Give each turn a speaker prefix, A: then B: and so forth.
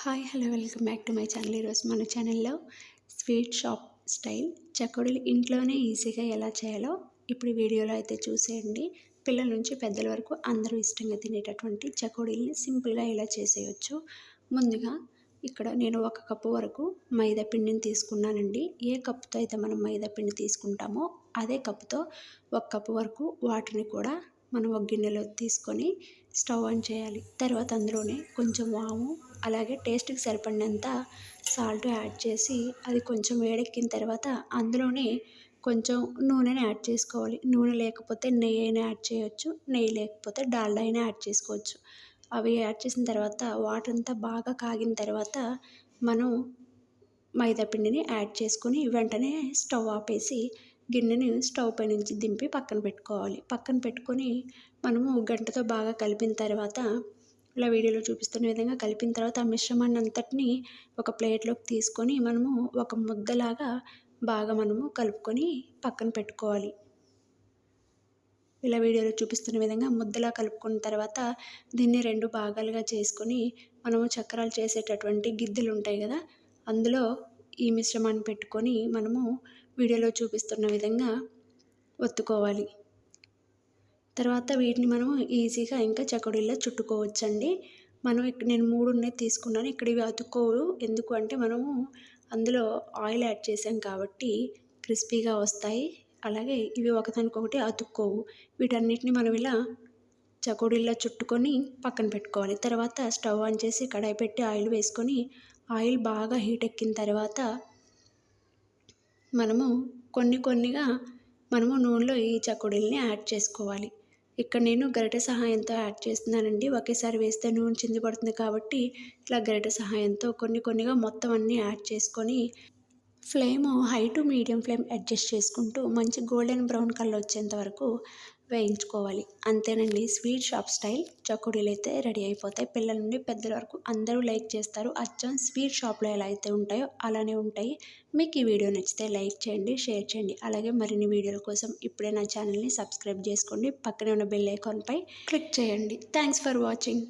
A: Hi hello welcome back to my channel. ఈరోజు మన ఛానల్లో స్వీట్ షాప్ స్టైల్ చకోడీలు ఇంట్లోనే ఈజీగా ఎలా చేయాలో ఇప్పుడు వీడియోలో అయితే చూసేయండి. పిల్లల నుంచి పెద్దల వరకు అందరూ ఇష్టంగా తినేటటువంటి చకోడీల్ని సింపుల్గా ఎలా చేసేయచ్చు? ముందుగా ఇక్కడ నేను ఒక కప్పు వరకు మైదా పిండిని తీసుకున్నానండి. ఏ కప్పుతో అయితే మనం మైదా పిండి తీసుకుంటామో అదే కప్పుతో ఒక కప్పు వరకు వాటిని కూడా మనం ఒక గిన్నెలో తీసుకొని స్టవ్ ఆన్ చేయాలి. తర్వాత అందులోనే కొంచెం వాము అలాగే టేస్ట్కి సరిపడినంత సాల్ట్ యాడ్ చేసి అది కొంచెం వేడెక్కిన తర్వాత అందులోనే కొంచెం నూనెని యాడ్ చేసుకోవాలి. నూనె లేకపోతే నెయ్యి అయినా యాడ్ చేయొచ్చు నెయ్యి లేకపోతే డాల్డా అయినా యాడ్ చేసుకోవచ్చు. అవి యాడ్ చేసిన తర్వాత వాటర్ అంతా బాగా కాగిన తర్వాత మనం మైదా పిండిని యాడ్ చేసుకొని వెంటనే స్టవ్ ఆపేసి గిన్నెని స్టవ్ పై నుంచి దింపి పక్కన పెట్టుకోవాలి. పక్కన పెట్టుకొని మనము గంటతో బాగా కలిపిన తర్వాత ఇలా వీడియోలో చూపిస్తున్న విధంగా కలిపిన తర్వాత ఆ మిశ్రమాన్ని అంతటిని ఒక ప్లేట్లోకి తీసుకొని మనము ఒక ముద్దలాగా బాగా మనము కలుపుకొని పక్కన పెట్టుకోవాలి. ఇలా వీడియోలో చూపిస్తున్న విధంగా ముద్దలా కలుపుకున్న తర్వాత దీన్ని రెండు భాగాలుగా చేసుకొని మనము చక్రాలు చేసేటటువంటి గిద్దెలు ఉంటాయి కదా అందులో ఈ మిశ్రమాన్ని పెట్టుకొని మనము వీడియోలో చూపిస్తున్న విధంగా ఒత్తుకోవాలి. తర్వాత వీటిని మనం ఈజీగా ఇంకా చకడీల్లో చుట్టుకోవచ్చండి. మనం ఇక్కడ నేను మూడు ఉన్నాయి తీసుకున్నాను. ఇక్కడ ఇవి అతుక్కోవు. ఎందుకు అంటే మనము అందులో ఆయిల్ యాడ్ చేసాం కాబట్టి క్రిస్పీగా వస్తాయి. అలాగే ఇవి ఒకదానికొకటి అతుక్కోవు. వీటన్నిటిని మనం ఇలా చకోడీల్లో చుట్టుకొని పక్కన పెట్టుకోవాలి. తర్వాత స్టవ్ ఆన్ చేసి కడాయి పెట్టి ఆయిల్ వేసుకొని ఆయిల్ బాగా హీట్ ఎక్కిన తర్వాత మనము కొన్ని కొన్నిగా మనము నూనెలో ఈ చకోడీలని యాడ్ చేసుకోవాలి. ఇక్కడ నేను గరిటె సహాయంతో యాడ్ చేస్తున్నానండి. ఒకేసారి వేస్తే నూనె చింది పడుతుంది కాబట్టి ఇట్లా గరిటె సహాయంతో కొన్ని కొన్నిగా మొత్తం అన్నీ యాడ్ చేసుకొని flame high to medium flame adjust చేసుకుంటూ మంచి గోల్డెన్ బ్రౌన్ కలర్ వచ్చేంత వరకు వేయించుకోవాలి. అంతేనండి స్వీట్ షాప్ స్టైల్ చకోడీలు అయితే రెడీ అయిపోతాయి. పిల్లల నుండి పెద్దల వరకు అందరూ లైక్ చేస్తారు. అచ్చం స్వీట్ షాప్లో ఎలా అయితే ఉంటాయో అలానే ఉంటాయి. మీకు ఈ వీడియో నచ్చితే లైక్ చేయండి షేర్ చేయండి. అలాగే మరిన్ని వీడియోల కోసం ఇప్పుడే నా ఛానల్ని సబ్స్క్రైబ్ చేసుకోండి. పక్కనే ఉన్న బెల్ ఐకాన్పై క్లిక్ చేయండి. Thanks for watching.